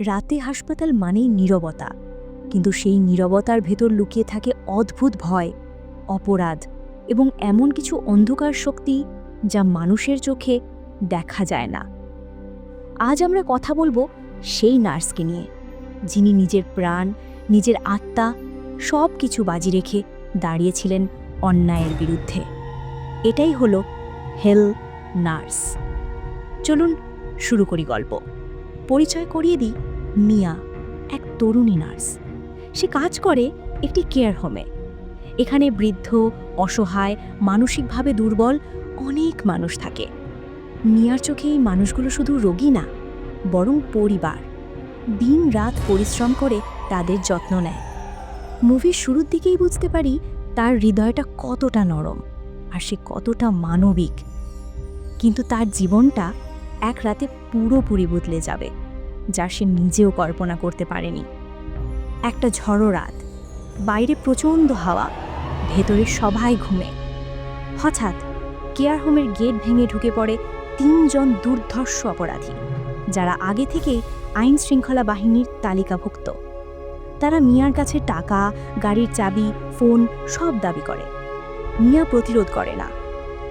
রাতে হাসপাতাল মানেই নীরবতা। কিন্তু সেই নীরবতার ভেতর লুকিয়ে থাকে অদ্ভুত ভয়, অপরাধ এবং এমন কিছু অন্ধকার শক্তি যা মানুষের চোখে দেখা যায় না। আজ আমরা কথা বলব সেই নার্সকে নিয়ে, যিনি নিজের প্রাণ, নিজের আত্মা সব কিছু বাজি রেখে দাঁড়িয়েছিলেন অন্যায়ের বিরুদ্ধে। এটাই হলো হেল নার্স। চলুন শুরু করি গল্প। পরিচয় করিয়ে দিই মিয়া, এক তরুণী নার্স। সে কাজ করে একটি কেয়ার হোমে। এখানে বৃদ্ধ, অসহায়, মানসিকভাবে দুর্বল অনেক মানুষ থাকে। মিয়ার চোখে এই মানুষগুলো শুধু রোগী না, বরং পরিবার। দিন রাত পরিশ্রম করে তাদের যত্ন নেয়। মুভির শুরুর দিকেই বুঝতে পারি তার হৃদয়টা কতটা নরম আর সে কতটা মানবিক। কিন্তু তার জীবনটা এক রাতে পুরোপুরি বদলে যাবে, যা সে নিজেও কল্পনা করতে পারেনি। একটা ঝড়ো রাত, বাইরে প্রচণ্ড হাওয়া, ভেতরে সবাই ঘুমে। হঠাৎ, কেয়ার হোমের গেট ভেঙে ঢুকে পড়ে তিনজন দুর্ধর্ষ অপরাধী, যারা আগে থেকেই আইন শৃঙ্খলা বাহিনীর তালিকাভুক্ত। তারা মিয়ার কাছে টাকা, গাড়ির চাবি, ফোন, সব দাবি করে। মিয়া প্রতিরোধ করে না,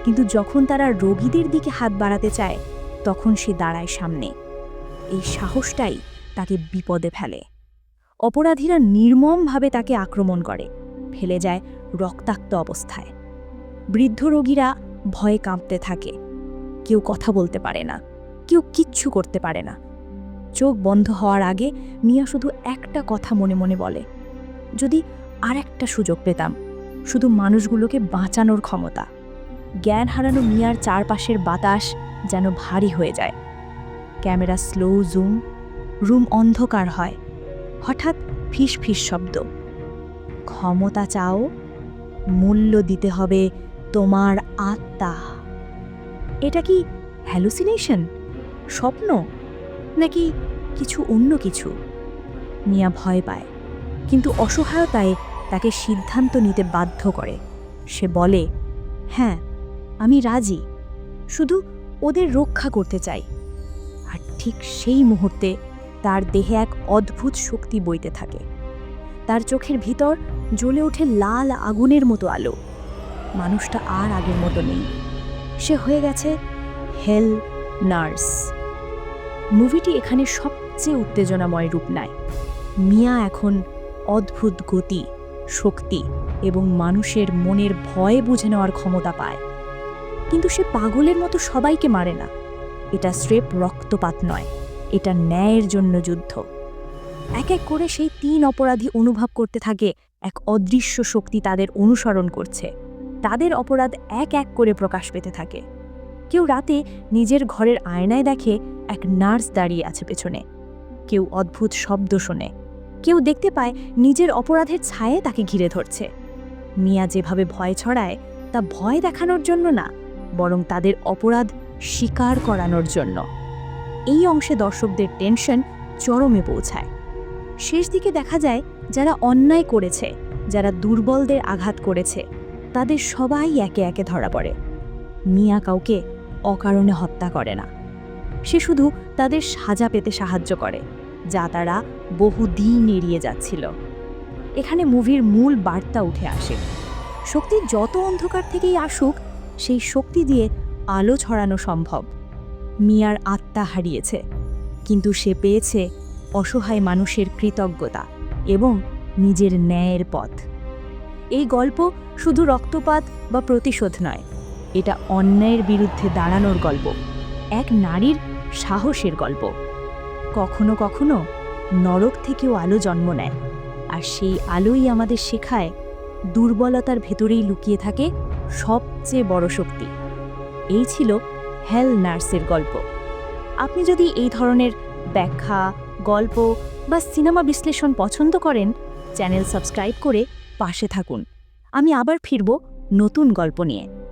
কিন্তু যখন তারা রোগীদের দিকে হাত বাড়াতে চায় তখন সে দাঁড়ায় সামনে। এই সাহসটাই তাকে বিপদে ফেলে। অপরাধীরা নির্মমভাবে তাকে আক্রমণ করে, ফেলে যায় রক্তাক্ত অবস্থায়। বৃদ্ধ রোগীরা ভয়ে কাঁপতে থাকে। কেউ কথা বলতে পারে না, কেউ কিচ্ছু করতে পারে না। চোখ বন্ধ হওয়ার আগে মিয়া শুধু একটা কথা মনে মনে বলে, যদি আর একটা সুযোগ পেতাম, শুধু মানুষগুলোকে বাঁচানোর ক্ষমতা। জ্ঞান হারানো মিয়ার চারপাশের বাতাস যেন ভারী হয়ে যায়। ক্যামেরা স্লো জুম, রুম অন্ধকার হয়, হঠাৎ ফিস ফিস শব্দ। ক্ষমতা চাও, মূল্য দিতে হবে তোমার আত্মা। এটা কি হ্যালুসিনেশন স্বপ্ন? নাকি কিছু অন্য কিছু? মিয়া ভয় পায়, কিন্তু অসহায়তায় তাকে সিদ্ধান্ত নিতে বাধ্য করে। সে বলে হ্যাঁ আমি রাজি। শুধু ওদের রক্ষা করতে চাই। আর ঠিক সেই মুহূর্তে তার দেহে এক অদ্ভুত শক্তি বইতে থাকে। তার চোখের ভিতর জ্বলে ওঠে লাল আগুনের মতো আলো। মানুষটা আর আগের মতো নেই। সে হয়ে গেছে হেল নার্স। মুভিটি এখানে সবচেয়ে উত্তেজনাময় রূপ নেয়। মিয়া এখন অদ্ভুত গতি, শক্তি এবং মানুষের মনের ভয় বুঝে নেওয়ার ক্ষমতা পায়। কিন্তু সে পাগলের মতো সবাইকে মারে না। এটা স্রেপ রক্তপাত নয়, এটা ন্যায়ের জন্য যুদ্ধ। এক এক করে সেই তিন অপরাধী অনুভব করতে থাকে, এক অদৃশ্য শক্তি তাদের অনুসরণ করছে। তাদের অপরাধ এক এক করে প্রকাশ পেতে থাকে। কেউ রাতে নিজের ঘরের আয়নায় দেখে এক নার্স দাঁড়িয়ে আছে পেছনে। কেউ অদ্ভুত শব্দ শোনে। কেউ দেখতে পায় নিজের অপরাধের ছায়ে তাকে ঘিরে ধরছে। মিয়া যেভাবে ভয় ছড়ায়, তা ভয় দেখানোর জন্য না। বরং তাদের অপরাধ স্বীকার করানোর জন্য। এই অংশে দর্শকদের টেনশন চরমে পৌঁছায়। শেষ দিকে দেখা যায়, যারা অন্যায় করেছে, যারা দুর্বলদের আঘাত করেছে, তাদের সবাই একে একে ধরা পড়ে। মিয়া কাউকে অকারণে হত্যা করে না। সে শুধু তাদের সাজা পেতে সাহায্য করে, যা তারা বহুদিন এড়িয়ে যাচ্ছিল। এখানে মুভির মূল বার্তা উঠে আসে। শক্তি যত অন্ধকার থেকেই আসুক সেই শক্তি দিয়ে আলো ছড়ানো সম্ভব। মিয়ার আত্মা হারিয়েছে, কিন্তু সে পেয়েছে অসহায় মানুষের কৃতজ্ঞতা এবং নিজের ন্যায়ের পথ। এই গল্প শুধু রক্তপাত বা প্রতিশোধ নয়, এটা অন্যায়ের বিরুদ্ধে দাঁড়ানোর গল্প, এক নারীর সাহসের গল্প। কখনো কখনো নরক থেকেও আলো জন্ম নেয়, আর সেই আলোই আমাদের শেখায় দুর্বলতার ভেতরেই লুকিয়ে থাকে সবচেয়ে বড় শক্তি। এই ছিল হেল নার্সের গল্প। আপনি যদি এই ধরনের ব্যাখ্যা, গল্প বা সিনেমা বিশ্লেষণ পছন্দ করেন, চ্যানেল সাবস্ক্রাইব করে পাশে থাকুন। আমি আবার ফিরব নতুন গল্প নিয়ে।